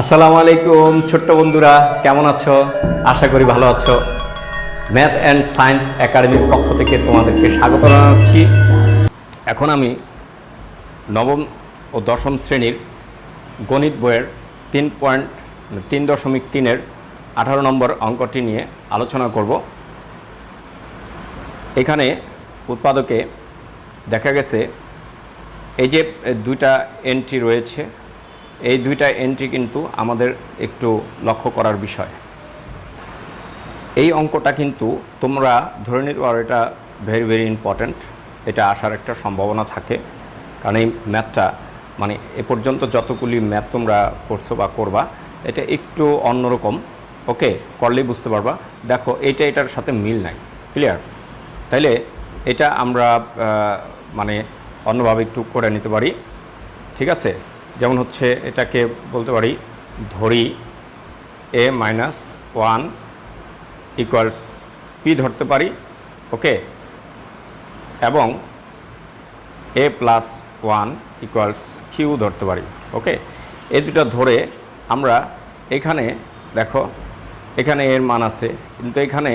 আসসালামু আলাইকুম, ছোট্ট বন্ধুরা, কেমন আছো? আশা করি ভালো আছো। ম্যাথ অ্যান্ড সায়েন্স একাডেমির পক্ষ থেকে তোমাদেরকে স্বাগত জানাচ্ছি। এখন আমি নবম ও দশম শ্রেণির গণিত বইয়ের তিন পয়েন্ট, তিন দশমিক তিনের আঠারো নম্বর অঙ্কটি নিয়ে আলোচনা করব। এখানে উৎপাদকে দেখা গেছে, এই যে দুইটা এন্ট্রি রয়েছে এই দুইটা এন্ট্রি কিন্তু আমাদের একটু লক্ষ্য করার বিষয়। এই অঙ্কটা কিন্তু তোমরা ধরে নিতে পারো এটা ভেরি ভেরি ইম্পর্ট্যান্ট এটা আসার একটা সম্ভাবনা থাকে। কারণ এই ম্যাথটা মানে এ পর্যন্ত যতগুলি ম্যাথ তোমরা করছ বা করবা, এটা একটু অন্যরকম। ওকে করলেই বুঝতে পারবা। দেখো, এইটা এটার সাথে মিল নাই। ক্লিয়ার তাইলে এটা আমরা মানে অন্যভাবে একটু করে নিতে পারি। ঠিক আছে? যেমন হচ্ছে এটাকে বলতে পারি ধরি A minus one equals P ধরতে পারি, ওকে? এবং A plus one equals Q ধরতে পারি, ওকে? এই দুটো ধরে আমরা এখানে, দেখো, এখানে এর মান আছে, কিন্তু এখানে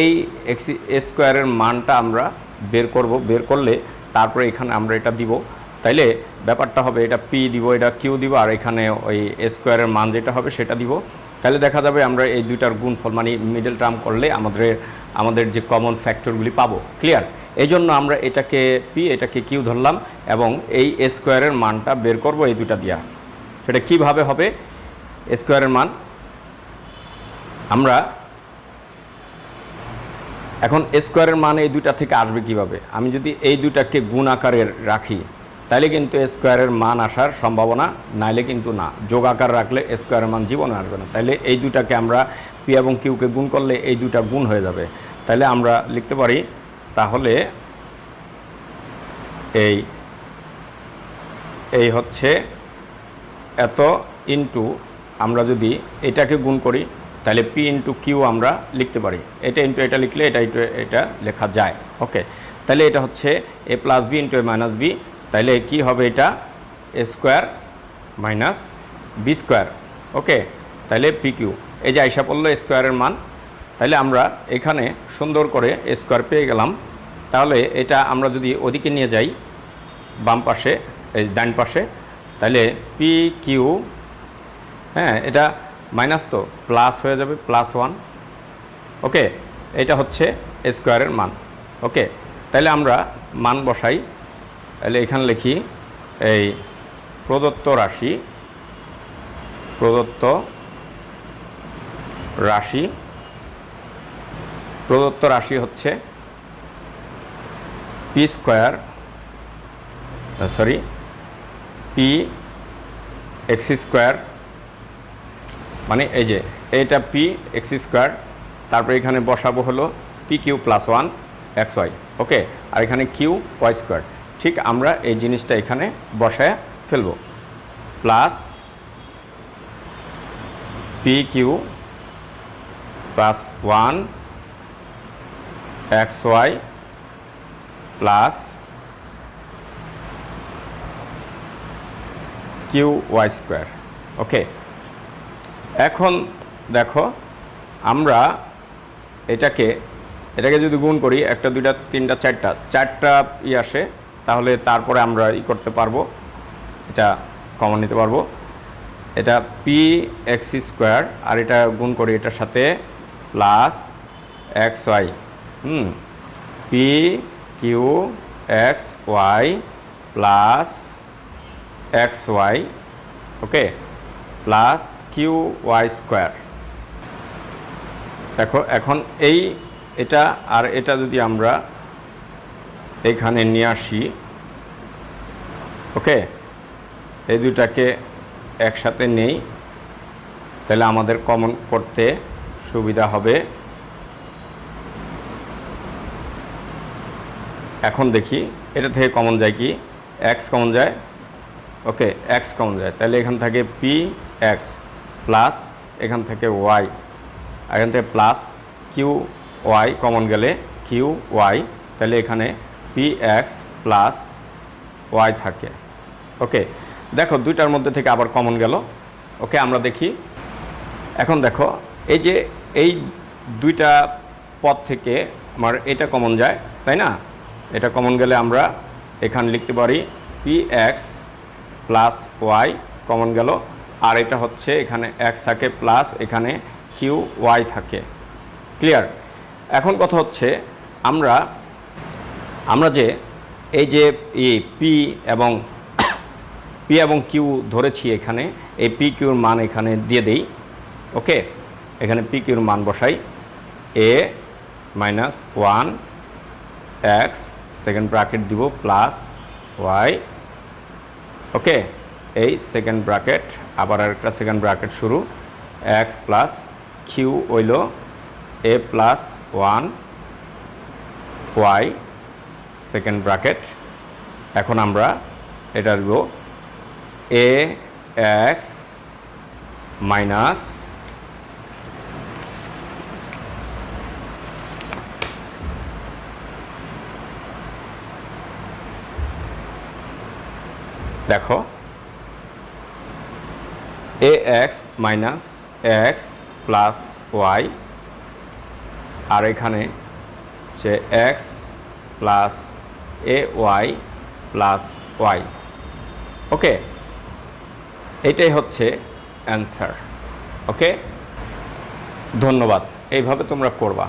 এই এক্সি স্কোয়ারের মানটা আমরা বের করব, বের করলে তারপরে এখানে আমরা এটা দিব তাইলে ব্যাপারটা হবে এটা পি দিব, এটা কিউ দিব, আর এখানে ওই স্কোয়ারের মান যেটা হবে সেটা দিব। তাহলে দেখা যাবে আমরা এই দুইটার গুণফল মানে মিডল টার্ম করলে আমাদের আমাদের যে কমন ফ্যাক্টরগুলি পাবো। ক্লিয়ার এই জন্য আমরা এটাকে পি এটাকে কিউ ধরলাম এবং এই স্কোয়ারের মানটা বের করব এই দুটা দিয়া। সেটা কীভাবে হবে? স্কোয়ারের মান, আমরা এখন স্কোয়ারের মান এই দুইটা থেকে আসবে কীভাবে? আমি যদি এই দুইটাকে গুণ আকারে রাখি তাহলে কিন্তু স্কোয়ারের মান আসার সম্ভাবনা, নাইলে কিন্তু না। যোগ আকার রাখলে স্কোয়ারের মান জীবনে আসবে না। তাইলে এই দুটাকে আমরা পি এবং কিউকে গুণ করলে এই দুটা গুণ হয়ে যাবে। তাহলে আমরা লিখতে পারি, তাহলে এই এই হচ্ছে এত ইনটু আমরা যদি এটাকে গুণ করি তাহলে পি ইন্টু কিউ আমরা লিখতে পারি। এটা ইন্টু এটা লিখলে এটা ইন্টু এটা লেখা যায়। ওকে তাহলে এটা হচ্ছে A plus B into A minus B তাহলে কি হবে এটা? A square minus B square okay তাহলে পি কিউ এই যে আইসা পড়ল স্কোয়ারের মান তাহলে আমরা এখানে সুন্দর করে স্কোয়ার পেয়ে গেলাম। তাহলে এটা আমরা যদি ওদিকে নিয়ে যাই, বাম পাশে, এই ডান পাশে তাহলে পি কিউ হ্যাঁ এটা মাইনাস তো প্লাস হয়ে যাবে প্লাস ওয়ান ওকে এটা হচ্ছে স্কোয়ারের মান। ওকে তাহলে আমরা মান বসাই। তাহলে এখানে লিখি, এই প্রদত্ত রাশি প্রদত্ত রাশি প্রদত্ত রাশি হচ্ছে P square, sorry, P X square মানে এই যে এইটা পি এক্স স্কোয়ার, তারপরে এখানে বসাবো হলো P Q plus one X Y, okay? আর এখানে কিউ ওয়াই স্কোয়ার। ঠিক আমরা এই জিনিসটা এখানে বসায় ফেলব। Plus P Q plus one X Y plus Q Y square. Okay? এখন দেখো, আমরা এটাকে এটাকে যদি গুণ করি, একটা, দুইটা, তিনটা, চারটা চারটা ই আসে তাহলে তারপরে আমরা ই করতে পারব। এটা কমন নিতে পারব। এটা পি এক্স স্কোয়ার আর এটা গুণ করি এটার সাথে plus X Y hmm? P Q X Y plus X Y okay? Plus Q Y square দেখো, এখন এই এটা আর এটা যদি আমরা এখানে নিয়ে আসি ওকে? এই দুটাকে একসাথে নেই। তাহলে আমাদের কমন করতে সুবিধা হবে। এখন দেখি, এটা থেকে কমন যায় কি? এক্স কমন যায়? ওকে এক্স কমন যায়। তাহলে এখান থেকে পি এক্স প্লাস এখান থেকে ওয়াই এখান থেকে প্লাস কিউ ওয়াই কমন গেলে কিউ ওয়াই তাহলে এখানে পি এক্স প্লাস ওয়াই থাকে। ওকে দেখো, দুইটার মধ্যে থেকে আবার কমন গেল। ওকে আমরা দেখি। এখন দেখো, এই যে এই দুইটা পদ থেকে আমার এটা কমন যায়, তাই না? এটা কমন গেলে আমরা এখানে লিখতে পারি P X plus Y common গেল। আর এটা হচ্ছে এখানে এক্স থাকে প্লাস এখানে কিউ ওয়াই থাকে। ক্লিয়ার এখন কথা হচ্ছে, আমরা আমরা যে এই যে পি এবং পি এবং কিউ ধরেছি এখানে, এই পি কিউর মান এখানে দিয়ে দেই, ওকে? এখানে পি কিউর মান বসাই A minus one X second bracket দিব প্লাস ওয়াই ওকে? এই সেকেন্ড ব্র্যাকেট আবার আরেকটা সেকেন্ড ব্র্যাকেট শুরু এক্স প্লাস কিউ হইল A plus one Y second bracket এখন আমরা এটা দিব এ এক্স মাইনাস দেখো A X minus X plus Y আর এখানে যে X plus A Y plus Y okay এটাই হচ্ছে অ্যান্সার ওকে ধন্যবাদ। এইভাবে তোমরা করবা।